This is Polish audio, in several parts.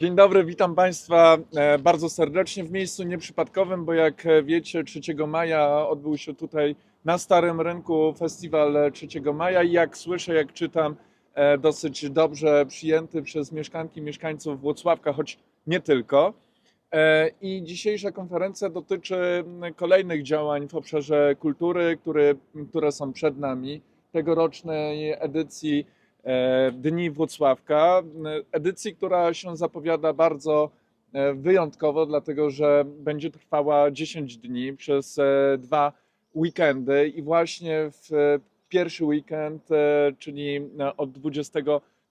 Dzień dobry, witam Państwa e, bardzo serdecznie w miejscu nieprzypadkowym, bo jak e, wiecie, 3 maja odbył się tutaj na Starym Rynku festiwal e, 3 maja i jak słyszę, jak czytam, e, dosyć dobrze przyjęty przez mieszkanki mieszkańców Włocławka, choć nie tylko. E, I dzisiejsza konferencja dotyczy kolejnych działań w obszarze kultury, które, które są przed nami. Tegorocznej edycji e, Dni Włocławka. Edycji, która się zapowiada bardzo e, wyjątkowo, dlatego że będzie trwała 10 dni przez e, dwa weekendy i właśnie w e, pierwszy weekend, e, czyli e, od 20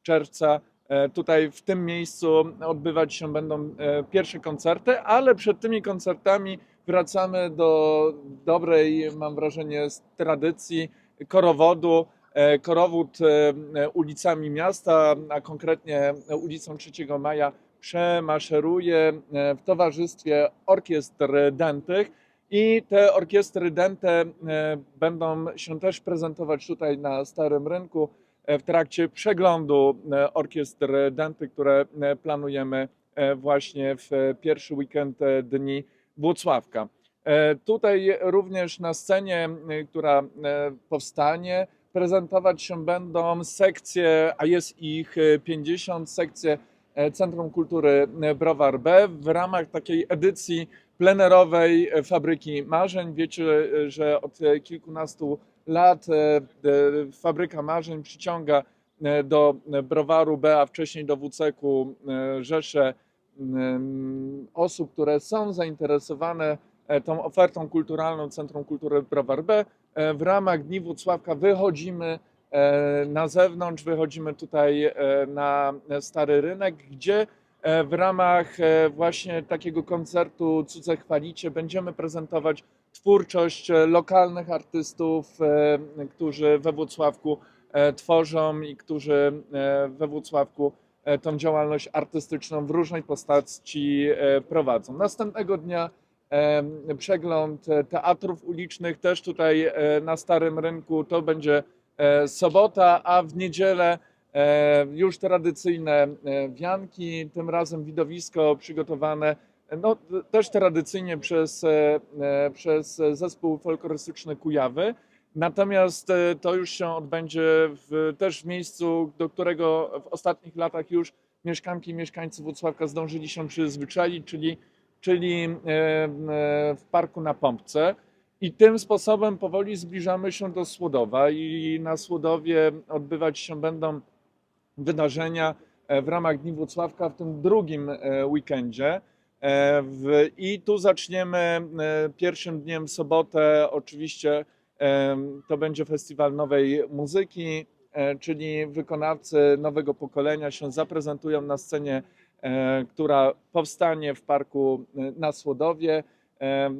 czerwca e, tutaj w tym miejscu odbywać się będą e, pierwsze koncerty, ale przed tymi koncertami wracamy do dobrej, mam wrażenie, tradycji korowodu. E, Korowód e, ulicami miasta, a konkretnie ulicą 3 Maja, przemaszeruje e, w towarzystwie orkiestr dętych. I te orkiestry dęte e, będą się też prezentować tutaj na Starym Rynku e, w trakcie przeglądu e, orkiestr dętych, które e, planujemy e, właśnie w e, pierwszy weekend e, Dni Włocławka. E, Tutaj również na scenie, e, która e, powstanie, prezentować się będą sekcje, a jest ich e, 50, sekcje e, Centrum Kultury e, Browar B w ramach takiej edycji plenerowej e, Fabryki Marzeń. Wiecie, e, że od e, kilkunastu lat e, e, Fabryka Marzeń przyciąga e, do Browaru B, a wcześniej do WCK-u e, rzesze osób, które są zainteresowane e, tą ofertą kulturalną Centrum Kultury Browar B. E, W ramach Dni Włocławka wychodzimy e, na zewnątrz, wychodzimy tutaj e, na Stary Rynek, gdzie e, w ramach e, właśnie takiego koncertu Cudze Chwalicie będziemy prezentować twórczość e, lokalnych artystów, e, którzy we Włocławku e, tworzą i którzy e, we Włocławku e, tą działalność artystyczną w różnej postaci e, prowadzą. Następnego dnia e, przegląd teatrów ulicznych też tutaj e, na Starym Rynku. To będzie e, sobota, a w niedzielę e, już tradycyjne wianki, tym razem widowisko przygotowane no, też tradycyjnie przez, przez zespół folklorystyczny Kujawy. Natomiast to już się odbędzie w, też w miejscu, do którego w ostatnich latach już mieszkanki i mieszkańcy Włocławka zdążyli się przyzwyczaić, czyli, czyli e, e, w parku na Pompce. I tym sposobem powoli zbliżamy się do Słodowa i na Słodowie odbywać się będą wydarzenia e, w ramach Dni Włocławka w tym drugim weekendzie. I tu zaczniemy pierwszym dniem sobotę. Oczywiście to będzie festiwal nowej muzyki, czyli wykonawcy nowego pokolenia się zaprezentują na scenie, e, która powstanie w parku e, na Słodowie. E,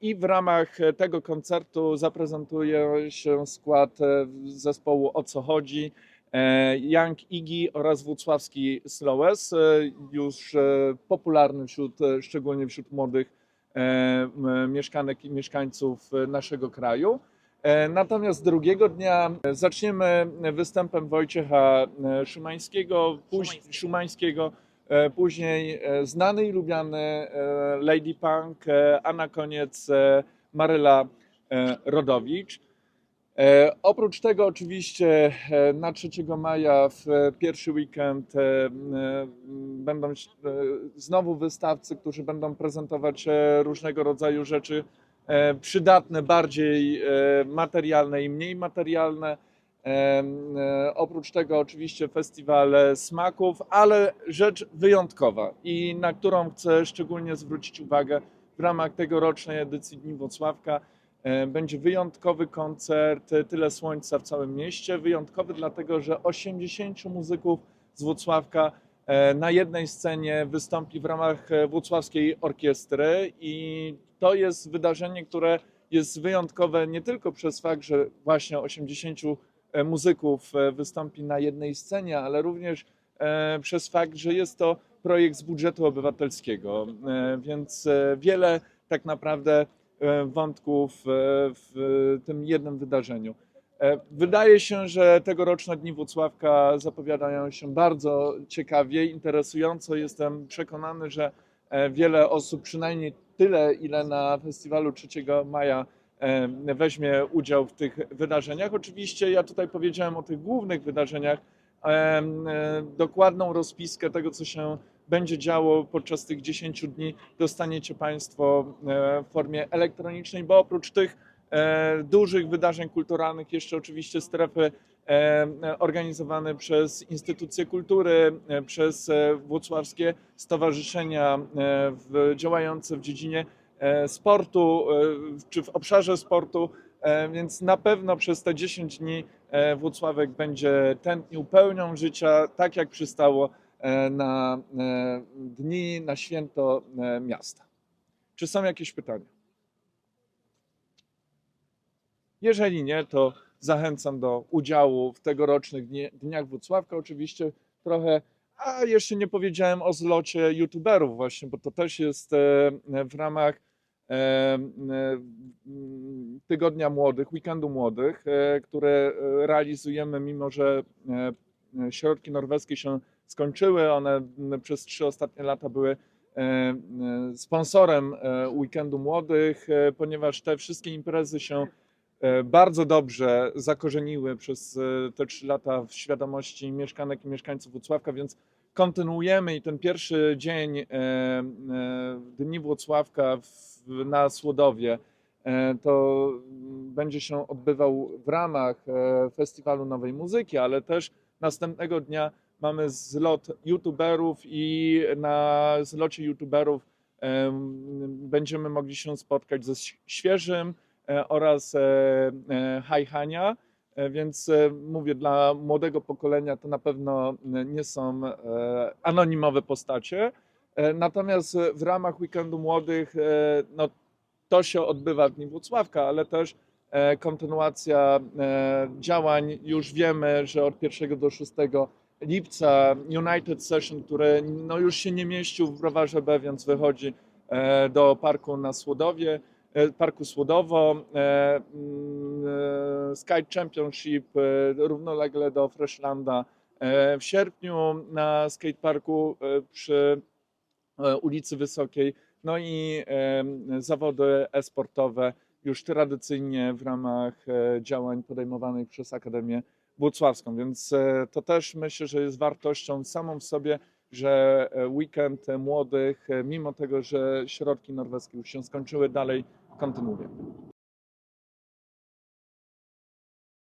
I w ramach tego koncertu zaprezentuje się skład e, zespołu O co chodzi. E, Young Iggy oraz Włocławski Slowes, e, już e, popularny wśród, e, szczególnie wśród młodych e, mieszkanek i mieszkańców e, naszego kraju. E, Natomiast drugiego dnia e, zaczniemy występem Wojciecha e, Szymańskiego, póź- Szumańskiego. Szumańskiego, e, później znany i lubiany Lady Punk, a na koniec Maryla Rodowicz. Oprócz tego oczywiście na 3 maja w pierwszy weekend będą znowu wystawcy, którzy będą prezentować różnego rodzaju rzeczy przydatne, bardziej e, materialne i mniej materialne. E, e, Oprócz tego oczywiście festiwal e, smaków, ale rzecz wyjątkowa i na którą chcę szczególnie zwrócić uwagę w ramach tegorocznej edycji Dni Włocławka. E, Będzie wyjątkowy koncert, e, tyle słońca w całym mieście. Wyjątkowy dlatego, że 80 muzyków z Włocławka e, na jednej scenie wystąpi w ramach e, Włocławskiej Orkiestry i to jest wydarzenie, które jest wyjątkowe nie tylko przez fakt, że właśnie 80 e, muzyków e, wystąpi na jednej scenie, ale również e, przez fakt, że jest to projekt z budżetu obywatelskiego, E, więc e, wiele tak naprawdę e, wątków e, w tym jednym wydarzeniu. E, Wydaje się, że tegoroczne Dni Włocławka zapowiadają się bardzo ciekawie, interesująco. Jestem przekonany, że e, wiele osób, przynajmniej tyle, ile na festiwalu 3 maja, e, weźmie udział w tych wydarzeniach. Oczywiście ja tutaj powiedziałem o tych głównych wydarzeniach. Dokładną rozpiskę tego, co się będzie działo podczas tych 10 dni, dostaniecie Państwo w formie elektronicznej, bo oprócz tych dużych wydarzeń kulturalnych, jeszcze oczywiście strefy e, organizowane przez instytucje kultury, e, przez e, włocławskie stowarzyszenia e, działające w dziedzinie e, sportu e, czy w obszarze sportu. E, Więc na pewno przez te 10 dni e, Włocławek będzie tętnił pełnią życia, tak jak przystało e, na e, dni, na święto e, miasta. Czy są jakieś pytania? Jeżeli nie, to zachęcam do udziału w tegorocznych dni, Dniach Włocławka. Oczywiście trochę, a jeszcze nie powiedziałem o zlocie youtuberów właśnie, bo to też jest e, w ramach e, e, Tygodnia Młodych, Weekendu Młodych, które realizujemy, mimo że środki norweskie się skończyły. One przez trzy ostatnie lata były sponsorem Weekendu Młodych, ponieważ te wszystkie imprezy się bardzo dobrze zakorzeniły przez e, te trzy lata w świadomości mieszkanek i mieszkańców Włocławka, więc kontynuujemy i ten pierwszy dzień e, e, Dni Włocławka na Słodowie e, to będzie się odbywał w ramach e, Festiwalu Nowej Muzyki, ale też następnego dnia mamy zlot youtuberów i na zlocie youtuberów em, będziemy mogli się spotkać ze Świeżym e, oraz e, e, Hajhania. E, Więc e, mówię, dla młodego pokolenia to na pewno e, nie są e, anonimowe postacie. E, Natomiast e, w ramach Weekendu Młodych e, no, to się odbywa w Dni Włocławka, ale też e, kontynuacja e, działań. Już wiemy, że od 1 do 6 lipca United Session, który no, już się nie mieścił w Browarze B, więc wychodzi e, do parku na Słodowie, e, parku Słodowo. e, mm, e, Sky Championship e, równolegle do Freshlanda e, w sierpniu na skateparku e, przy e, ulicy Wysokiej. No i e, zawody e-sportowe już tradycyjnie w ramach e, działań podejmowanych przez Akademię Włocławską, więc e, to też myślę, że jest wartością samą w sobie, że e, weekend młodych, e, mimo tego, że środki norweskie już się skończyły, dalej come to move it.